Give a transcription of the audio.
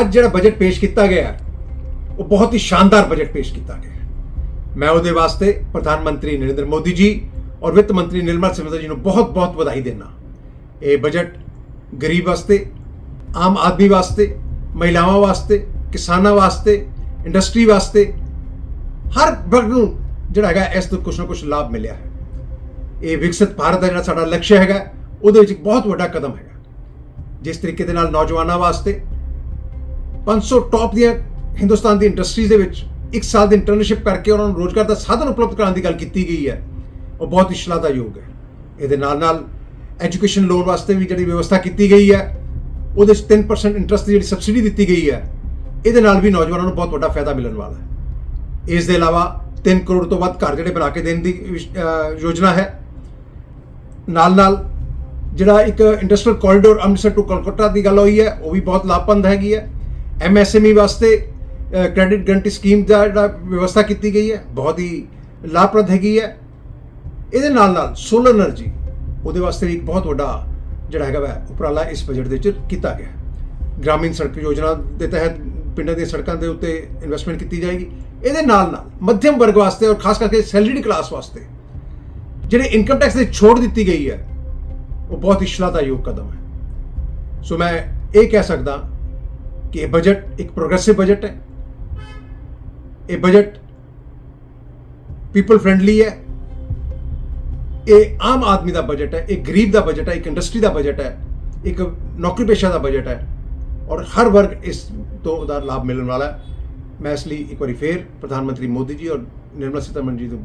ਅੱਜ ਜਿਹੜਾ ਬਜਟ ਪੇਸ਼ ਕੀਤਾ ਗਿਆ ਹੈ, ਉਹ ਬਹੁਤ ਹੀ ਸ਼ਾਨਦਾਰ ਬਜਟ ਪੇਸ਼ ਕੀਤਾ ਗਿਆ ਹੈ। ਮੈਂ ਉਹਦੇ ਵਾਸਤੇ ਪ੍ਰਧਾਨ ਮੰਤਰੀ ਨਰਿੰਦਰ ਮੋਦੀ ਜੀ ਔਰ ਵਿੱਤ ਮੰਤਰੀ ਨਿਰਮਲ ਸੀਤਾਰਮਨ ਜੀ ਨੂੰ ਬਹੁਤ-ਬਹੁਤ ਵਧਾਈ ਦਿੰਦਾ ਇਹ ਬਜਟ ਗਰੀਬ ਵਾਸਤੇ ਆਮ ਆਦਮੀ ਵਾਸਤੇ ਮਹਿਲਾਵਾਂ ਵਾਸਤੇ ਕਿਸਾਨਾਂ ਵਾਸਤੇ ਇੰਡਸਟਰੀ ਵਾਸਤੇ ਹਰ ਵਰਗ ਨੂੰ ਜਿਹੜਾ ਹੈਗਾ ਇਸ ਤੋਂ ਕੁਛ ਨਾ ਕੁਛ ਲਾਭ ਮਿਲਿਆ ਹੈ। ਇਹ ਵਿਕਸਿਤ ਭਾਰਤ ਦਾ ਜਿਹੜਾ ਸਾਡਾ ਲਕਸ਼ਯ ਹੈਗਾ ਉਹਦੇ ਵਿੱਚ ਬਹੁਤ ਵੱਡਾ ਕਦਮ ਹੈਗਾ। ਜਿਸ ਤਰੀਕੇ ਦੇ ਨਾਲ ਨੌਜਵਾਨਾਂ ਵਾਸਤੇ 500 ਟੌਪ ਦੀਆਂ ਹਿੰਦੁਸਤਾਨ ਦੀ ਇੰਡਸਟਰੀਜ਼ ਦੇ ਵਿੱਚ ਇੱਕ ਸਾਲ ਦੀ ਇੰਟਰਨਸ਼ਿਪ ਕਰਕੇ ਉਹਨਾਂ ਨੂੰ ਰੋਜ਼ਗਾਰ ਦਾ ਸਾਧਨ ਉਪਲਬਧ ਕਰਾਉਣ ਦੀ ਗੱਲ ਕੀਤੀ ਗਈ ਹੈ। ਉਹ ਬਹੁਤ ਹੀ ਸ਼ਲਾਘਾਯੋਗ ਹੈ। ਇਹਦੇ ਨਾਲ ਨਾਲ ਐਜੂਕੇਸ਼ਨ ਲੋਨ ਵਾਸਤੇ ਵੀ ਜਿਹੜੀ ਵਿਵਸਥਾ ਕੀਤੀ ਗਈ ਹੈ, ਉਹਦੇ 'ਚ 3% ਇੰਟਰਸਟ ਦੀ ਜਿਹੜੀ ਸਬਸਿਡੀ ਦਿੱਤੀ ਗਈ ਹੈ, ਇਹਦੇ ਨਾਲ ਵੀ ਨੌਜਵਾਨਾਂ ਨੂੰ ਬਹੁਤ ਵੱਡਾ ਫਾਇਦਾ ਮਿਲਣ ਵਾਲਾ ਹੈ। ਇਸ ਦੇ ਇਲਾਵਾ 3 ਕਰੋੜ ਤੋਂ ਵੱਧ ਘਰ ਜਿਹੜੇ ਬਣਾ ਕੇ ਦੇਣ ਦੀ ਯੋਜਨਾ ਹੈ। ਨਾਲ ਨਾਲ ਜਿਹੜਾ ਇੱਕ industrial corridor Amritsar to Kolkata ਦੀ ਗੱਲ ਹੋਈ ਹੈ, ਉਹ ਵੀ ਬਹੁਤ ਲਾਭਪੰਦ ਹੈਗੀ ਹੈ। ਐਮਐਸਐਮਈ ਵਾਸਤੇ ਕ੍ਰੈਡਿਟ ਗਰੰਟੀ ਸਕੀਮ ਦਾ ਜਿਹੜਾ ਵਿਵਸਥਾ ਕੀਤੀ ਗਈ ਹੈ, ਬਹੁਤ ਹੀ ਲਾਭਪ੍ਰਦ ਹੈਗੀ ਹੈ। ਇਹਦੇ ਨਾਲ ਨਾਲ ਸੋਲਰ એનર્ਜੀ ਉਹਦੇ ਵਾਸਤੇ ਵੀ ਇੱਕ ਬਹੁਤ ਵੱਡਾ ਜਿਹੜਾ ਹੈਗਾ ਵਾ, ਉਪਰਾਲਾ ਇਸ ਬਜਟ ਦੇ ਵਿੱਚ ਕੀਤਾ ਗਿਆ ਗ੍ਰਾਮੀਣ ਸੜਕ ਯੋਜਨਾ ਦੇ ਤਹਿਤ ਪਿੰਡਾਂ ਦੀਆਂ ਸੜਕਾਂ ਦੇ ਉੱਤੇ ਇਨਵੈਸਟਮੈਂਟ ਕੀਤੀ ਜਾਏਗੀ। ਇਹਦੇ ਨਾਲ ਨਾਲ ਮੱਧਮ ਵਰਗ ਵਾਸਤੇ ਔਰ ਖਾਸ ਕਰਕੇ ਸੈਲਰੀਡ ਕਲਾਸ ਵਾਸਤੇ ਜਿਹੜੇ ਇਨਕਮ ਟੈਕਸ ਦੇ ਛੋਟ ਦਿੱਤੀ ਗਈ ਹੈ, ਉਹ ਬਹੁਤ ਹੀ ਸ਼ਲਾਘਾਯੋਗ ਕਦਮ ਹੈ। ਸੋ ਮੈਂ ਇਹ ਕਹਿ ਸਕਦਾ ਕਿ ਇਹ ਬਜਟ ਇੱਕ ਪ੍ਰੋਗਰੈਸਿਵ ਬਜਟ ਹੈ ਇਹ ਬਜਟ ਪੀਪਲ ਫ੍ਰੈਂਡਲੀ ਹੈ ਇਹ ਆਮ ਆਦਮੀ ਦਾ ਬਜਟ ਹੈ ਇਹ ਗਰੀਬ ਦਾ ਬਜਟ ਹੈ ਇੱਕ ਇੰਡਸਟਰੀ ਦਾ ਬਜਟ ਹੈ ਇੱਕ ਨੌਕਰੀ ਪੇਸ਼ਾ ਦਾ ਬਜਟ ਹੈ ਔਰ ਹਰ ਵਰਗ ਇਸ ਤੋਂ ਉਹਦਾ ਲਾਭ ਮਿਲਣ ਵਾਲਾ ਹੈ ਮੈਂ ਇਸ ਲਈ ਇੱਕ ਵਾਰੀ ਫੇਰ ਪ੍ਰਧਾਨ ਮੰਤਰੀ ਮੋਦੀ ਜੀ ਔਰ ਨਿਰਮਲਾ ਸੀਤਾਰਮਨ ਜੀ ਨੂੰ